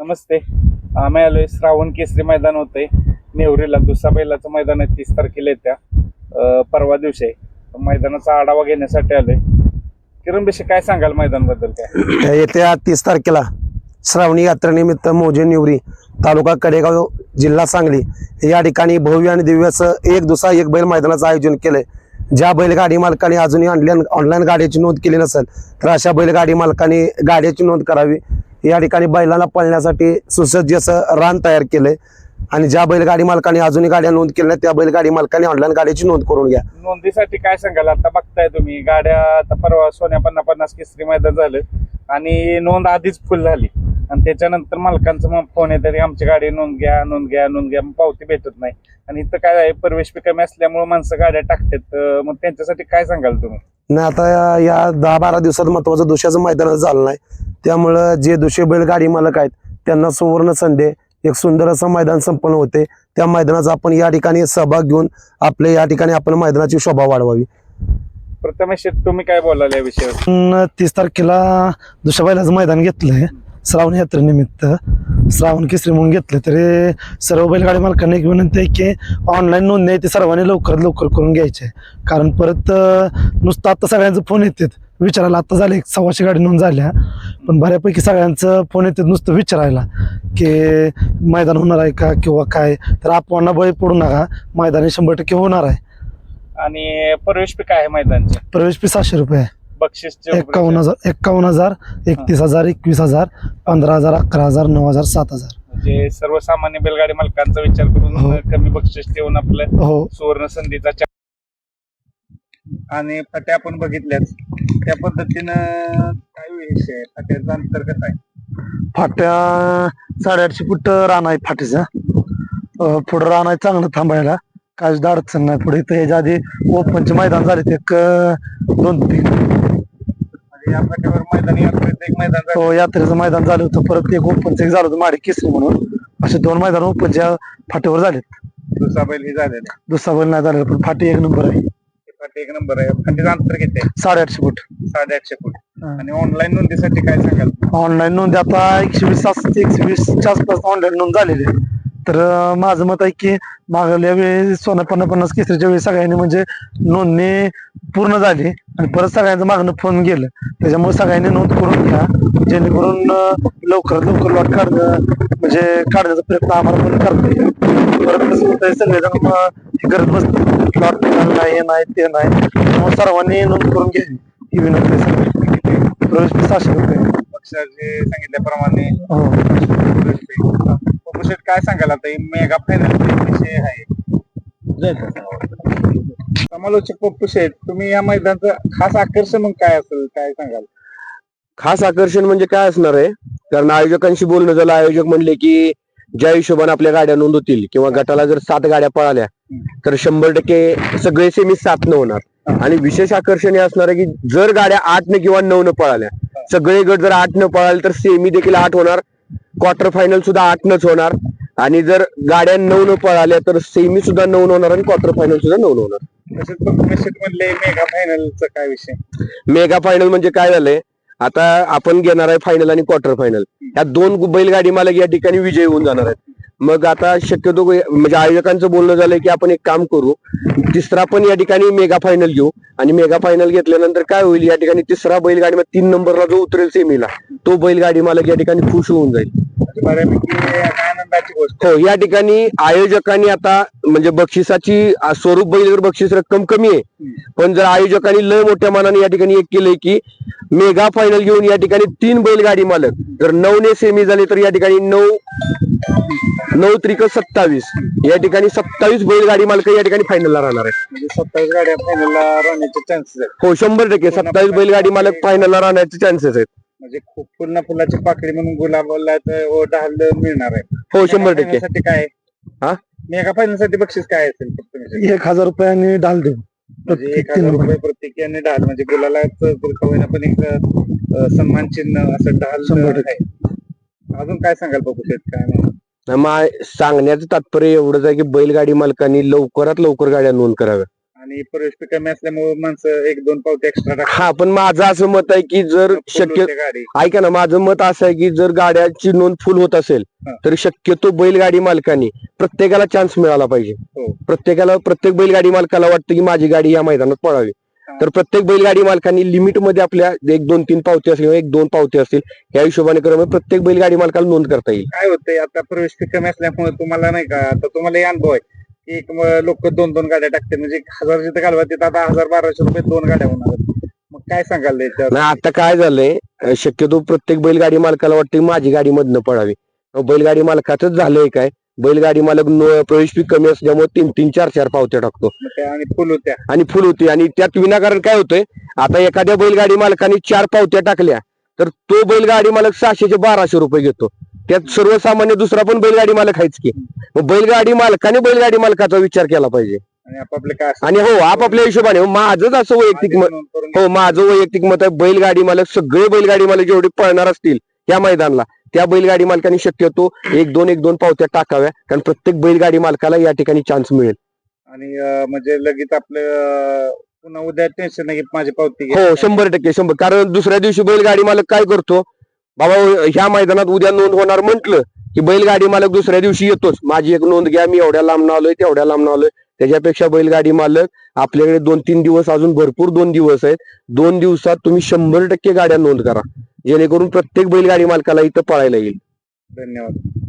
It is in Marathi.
नमस्ते. आम्ही आलोय श्रावण केसरी मैदान होतंय. नेवरीला दुसरा बैलाचं मैदान आहे तीस तारखेला येत्या. परवा दिवशी आहे. मैदानाचा आढावा घेण्यासाठी आलोय. किरण बिशे काय सांगाल मैदानबद्दल काय येत्या तीस तारखेला श्रावणी यात्रेनिमित्त मोजे नेवरी तालुका कडेगाव जिल्हा सांगली या ठिकाणी भव्य आणि दिव्याचं एक दुसरा एक बैल मैदानाचं आयोजन केलंय. ज्या बैलगाडी मालकाने अजूनही ऑनलाईन ऑनलाईन गाडीची नोंद केली नसेल तर अशा बैलगाडी मालकाने गाड्याची नोंद करावी. या ठिकाणी बैलांना पळण्यासाठी सुसज्ज असं रान तयार केलंय. आणि ज्या बैलगाडी मालकाने अजूनही गाड्या नोंद केल्या त्या बैलगाडी मालकाने ऑनलाईन गाडीची नोंद करून घ्या. नोंदीसाठी काय सांगाल? आता बघताय तुम्ही गाड्या आता परवा सोन्या पन्ना पन्नास केसरी मैदान झालं आणि नोंद आधीच फुल झाली. आणि त्याच्यानंतर मालकांचं मग फोन येतात आमची गाडी नोंद घ्या नोंद घ्या नोंद घ्या. मग पावती भेटत नाही. आणि इथं काय आहे प्रवेश बी कमी असल्यामुळे माणसं गाड्या टाकतात. मग त्यांच्यासाठी काय सांगाल तुम्ही? नाही आता या- या दहा बारा दिवसात महत्वाचं दुसऱ्याचं मैदान झालं नाही. त्यामुळं जे दुसरे बैलगाडी मालक आहेत त्यांना सुवर्ण संधी. एक सुंदर असं मैदान संपन्न होते. त्या मैदानाचा आपण या ठिकाणी सहभाग घेऊन आपल्या या ठिकाणी आपण मैदानाची शोभा वाढवावी. प्रथमेश तुम्ही काय बोलाल या विषयावर? तीस तारखेला दुसऱ्या बैलाचं मैदान घेतलंय. श्रावण यात्रेनिमित्त. श्रावण केसरी म्हणून घेतलं तरी सर्व बैलगाडी मालकांना एक विनंती आहे की ऑनलाईन नोंदणी आहे ती सर्वांनी लवकरात लवकर करून घ्यायची आहे. कारण परत नुसतं आता सगळ्यांचं फोन येतात. विचारायला आता झाले एक सव्वाशे गाडी नोंद झाल्या. पण बऱ्यापैकी सगळ्यांचं फोन येतात नुसतं विचारायला की मैदान होणार आहे का किंवा काय? तर आपण बळी पडू नका. मैदान शंभर टक्के होणार आहे. आणि प्रवेश फी काय आहे मैदानची? प्रवेश फी सहाशे रुपये आहे. बक्षीस एक्कावन्न हजार एक्कावन्न हजार एकतीस हजार एकवीस हजार पंधरा हजार अकरा हजार नऊ हजार सात हजार. म्हणजे सर्वसामान्य बैलगाडी मालकांचा विचार करून हो. कमी बक्षीस ठेवून आपलं हो. सुवर्ण संधीचा चा- आणि फाट्या आपण बघितल्याच त्या पद्धतीनं काय विषय आहे? फाट्याचं अंतर कसं आहे? फाट्या साडेआठशे फूट रान आहे फाटीचा अं, पुढं रान आहे चांगलं थांबायला. काहीच अडचण नाही. पुढे तर ह्याच्या आधी ओपनचे मैदान झाले ते एक अं, दोन तीन. या फाट्यावर मैदान यात्रेचं एक मैदान झालं. हो, यात्रेचं मैदान झालं होतं. परत एक ओपनचं एक झालं होतं. माडी केसरी म्हणून. असे दोन मैदान ओपनच्या फाटीवर झालेत. दुसरा बैल ही झालेला. दुसरा बैल नाही झालेला पण फाटी एक नंबर आहे. ते फाटी एक नंबर आहे. फाटीचं अंतर किती आहे? साडेआठशे फूट. साडेआठशे फूट. हा. आणि ऑनलाईन नोंदीसाठी काय सांगाल? ऑनलाईन नोंद आता एकशे वीस तास एकशे वीसच्या आसपास ऑनलाईन नोंद झालेली आहे. तर अं, माझं मत आहे की मागल्या वेळी सोनं पन्नास पन्नास केसरीच्या वेळी सगळ्यांनी म्हणजे नोंदणी पूर्ण झाली. आणि परत सगळ्यांचं मागणं फोन गेलं. त्याच्यामुळे सगळ्यांनी नोंद करून घ्या. जेणेकरून लवकरात लवकर लॉट काढणं म्हणजे काढण्याचा प्रयत्न आम्हाला पण करता येईल. परत कसं होतंय सगळेजण हे करत बसतात. लॉट नाही हे नाही ते नाही. त्यामुळे सर्वांनी नोंद करून घ्यावी ही विनंती आहे. प्रवेश फी सहाशे रुपये पक्षाचे सांगितल्याप्रमाणे. हो. प्रवेश काय सांगाल आता? ही मेगा फायनल विषय आहे. समालोचक पप्पू शेठ तुम्ही या मैदानाचं खास आकर्षण मग काय असेल काय सांगाल? खास आकर्षण म्हणजे काय असणार आहे? कारण आयोजकांशी बोलणं झालं आयोजक म्हणले की ज्या हिशोबाने आपल्या गाड्या नोंद होतील किंवा गटाला जर सात गाड्या पळाल्या तर शंभर टक्के सगळे सेमी सात न होणार. आणि विशेष आकर्षण हे असणार आहे की जर गाड्या आठ न किंवा नऊ न पळाल्या सगळे गट जर आठ न पळाले तर सेमी देखील आठ होणार. क्वार्टर फायनल सुद्धा आठ नच होणार. आणि जर गाड्या नऊ न पळाल्या तर सेमी सुद्धा नऊ न होणार आणि क्वार्टर फायनल सुद्धा नऊ न होणार. तसेच पप्पू म्हणले मेगा काय विषय? मेगा फायनल म्हणजे काय झालंय? आता आपण घेणार आहे फायनल आणि क्वार्टर फायनल या दोन बैलगाडी मालक या ठिकाणी विजयी होऊन जाणार आहेत. मग आता शक्यतो म्हणजे आयोजकांचं बोलणं झालंय की आपण एक काम करू तिसरा पण या ठिकाणी मेगा फायनल घेऊ. आणि मेगा फायनल घेतल्यानंतर काय होईल या ठिकाणी तिसरा बैलगाडी मध्ये तीन नंबरला जो उतरेल सेमीला तो बैलगाडी मालक या ठिकाणी खुश होऊन जाईल. बऱ्यापैकी आनंदाची गोष्ट हो या ठिकाणी आयोजकांनी आता म्हणजे बक्षिसाची स्वरूप बघितलं तर बक्षीस रक्कम कमी आहे. पण जर आयोजकांनी लय मोठ्या मानाने या ठिकाणी एक केलंय की मेगा फायनल घेऊन या ठिकाणी तीन बैलगाडी मालक. जर नऊ ने सेमी झाले तर या ठिकाणी नऊ नऊ त्रिक सत्तावीस. या ठिकाणी सत्तावीस बैलगाडी मालक या ठिकाणी फायनलला राहणार आहे म्हणजे सत्तावीस गाड्या फायनलला राहण्याचे चान्सेस आहेत. हो शंभर टक्के सत्तावीस बैलगाडी मालक फायनलला राहण्याचे चान्सेस आहेत. म्हणजे खूप पुन्हा फुलाची पाकळी म्हणून गुलाबाला तर ओ ढाल मिळणार आहे हो शंभर टक्के साठी काय हा? मेगा फायनलसाठी बक्षीस काय असेल फक्त म्हणजे एक हजार रुपयाने डाल देऊ म्हणजे प्रत्येक एक तीन हजार. रुपये प्रत्येकाने ढाल म्हणजे गुलाला पण एक अं, सन्मान चिन्ह असं ढाल शंभर. आहे अजून काय सांगाल बघू शेठ काय नाही. मग सांगण्याचं तात्पर्य एवढंच आहे की बैलगाडी मालकांनी लवकरात लवकर गाड्या नोंद कराव्या आणि प्रवेश कमी असल्यामुळे माणसं एक दोन पावते एक्स्ट्रा टाकतात हा पण माझं असं मत आहे की जर शक्य गाडी ऐका ना माझं मत असं आहे की जर गाड्याची नोंद फुल होत असेल हा. तर शक्यतो बैलगाडी मालकांनी प्रत्येकाला चान्स मिळाला पाहिजे हो. प्रत्येकाला प्रत्येक बैलगाडी मालकाला वाटतं की माझी गाडी या मैदानात पळावी हा. तर प्रत्येक बैलगाडी मालकांनी लिमिटमध्ये आपल्या एक दोन तीन पावते असतील किंवा एक दोन पावते असतील या हिशोबाने करून प्रत्येक बैलगाडी मालकाला नोंद करता येईल काय होतंय आता प्रवेश कमी असल्यामुळे तुम्हाला नाही का आता तुम्हाला हे अनुभव आहे एक लोक दोन दोन गाड्या टाकते म्हणजे हजार जिथं घालवा तिथं आता हजार बाराशे रुपये दोन गाड्या होणार. मग काय सांगाल नाही आता काय झालंय शक्यतो प्रत्येक बैलगाडी मालकाला वाटतं माझी गाडी मधनं पळावी अहो, बैलगाडी मालकाच झालंय काय? बैलगाडी मालक नो- प्रवेश फी कमी असल्यामुळे तीन तीन चार चार पावत्या टाकतो. मग आणि फुल होत्या. आणि फुल होती. आणि त्यात विनाकारण काय होतंय आता एखाद्या बैलगाडी मालकाने चार पावत्या टाकल्या तर तो बैलगाडी मालक सहाशेचे बाराशे रुपये घेतो. त्यात सर्वसामान्य दुसरा पण बैलगाडी मालक आहेच की. मग बैलगाडी मालकाने बैलगाडी मालकाचा विचार केला पाहिजे. आणि हो आपापल्या हिशोबाने हो, माझंच असं वैयक्तिक मत. हो माझं वैयक्तिक मत आहे बैलगाडी मालक सगळे बैलगाडी मालक जेवढे पळणार असतील त्या मैदानाला त्या बैलगाडी मालकांनी शक्यतो एक दोन एक दोन पावत्या टाकाव्या कारण प्रत्येक बैलगाडी मालकाला या ठिकाणी चान्स मिळेल. आणि म्हणजे लगेच आपलं पुन्हा उद्या टेन्शन नाही की माझी पावती घ्या. हो शंभर टक्के शंभर. कारण दुसऱ्या दिवशी बैलगाडी मालक काय करतो? बाबा ह्या मैदानात उद्या नोंद होणार म्हंटल की बैलगाडी मालक दुसऱ्या दिवशी येतोच. माझी एक नोंद घ्या मी एवढ्या लांब आलोय तेवढ्या लांब आलोय. त्याच्यापेक्षा बैलगाडी मालक आपल्याकडे दोन तीन दिवस अजून भरपूर दोन दिवस आहेत. दोन दिवसात तुम्ही शंभर टक्के गाड्या नोंद करा. जेणेकरून प्रत्येक बैलगाडी मालकाला इथं पळायला येईल. धन्यवाद.